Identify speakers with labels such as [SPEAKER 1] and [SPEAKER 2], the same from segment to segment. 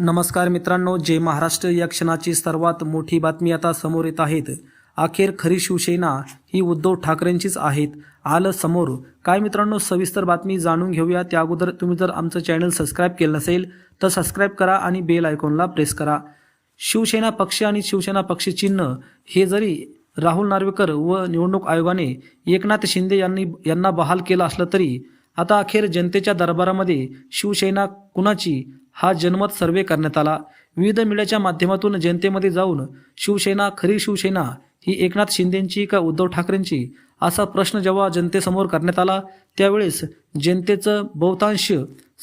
[SPEAKER 1] नमस्कार मित्रांनो जे महाराष्ट्र या क्षणाची सर्वात मोठी बातमी आता समोर येत आहेत. अखेर खरी शिवसेना ही उद्धव ठाकरेंचीच आहेत. आलं समोर. काय मित्रांनो सविस्तर बातमी जाणून घेऊया. त्या अगोदर तुम्ही जर आमचं चॅनल सबस्क्राईब केलं नसेल तर सबस्क्राईब करा आणि बेल आयकॉनला प्रेस करा. शिवसेना पक्ष आणि शिवसेना पक्ष चिन्ह हे जरी राहुल नार्वेकर व निवडणूक आयोगाने एकनाथ शिंदे यांनी यांना बहाल केलं असलं तरी आता अखेर जनतेच्या दरबारामध्ये शिवसेना कुणाची हा जनमत सर्वे करण्यात आला. विविध मीडियाच्या माध्यमातून जनतेमध्ये जाऊन शिवसेना खरी शिवसेना ही एकनाथ शिंदेंची का उद्धव ठाकरेंची असा प्रश्न जेव्हा जनतेसमोर करण्यात आला त्यावेळेस जनतेचं बहुतांश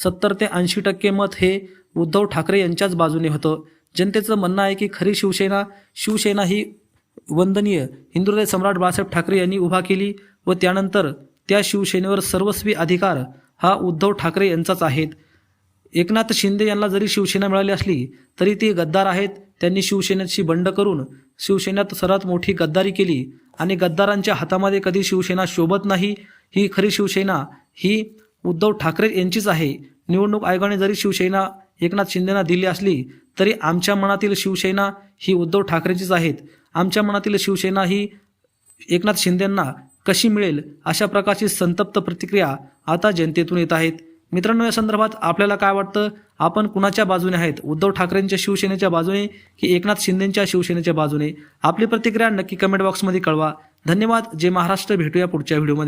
[SPEAKER 1] सत्तर ते ऐंशी टक्के मत हे उद्धव ठाकरे यांच्याच बाजूने होतं. जनतेचं म्हणणं आहे की खरी शिवसेना शिवसेना ही वंदनीय हिंदुदय सम्राट बाळासाहेब ठाकरे यांनी उभा केली व त्यानंतर त्या शिवसेनेवर सर्वस्वी अधिकार हा उद्धव ठाकरे यांचाच आहेत. एकनाथ शिंदे यांना जरी शिवसेना मिळाली असली तरी ते गद्दार आहेत. त्यांनी शिवसेनेशी बंड करून शिवसेनेत सर्वात मोठी गद्दारी केली आणि गद्दारांच्या हातामध्ये कधी शिवसेना शोभत नाही ही खरी शिवसेना ही उद्धव ठाकरे यांचीच आहे. निवडणूक आयोगाने जरी शिवसेना एकनाथ शिंदेना दिली असली तरी आमच्या मनातील शिवसेना ही उद्धव ठाकरेंचीच आहेत. आमच्या मनातील शिवसेना ही एकनाथ शिंदेंना कशी मिळेल अशा प्रकारची संतप्त प्रतिक्रिया आता जनतेतून येत आहेत. मित्रांनो या संदर्भात आपल्याला काय वाटतं? आपण कुणाच्या बाजूने आहेत? उद्धव ठाकरेंच्या शिवसेनेच्या बाजूने की एकनाथ शिंदेच्या शिवसेनेच्या बाजूने? आपली प्रतिक्रिया नक्की कमेंट बॉक्समध्ये कळवा. धन्यवाद. जे महाराष्ट्र. भेटूया पुढच्या व्हिडिओमध्ये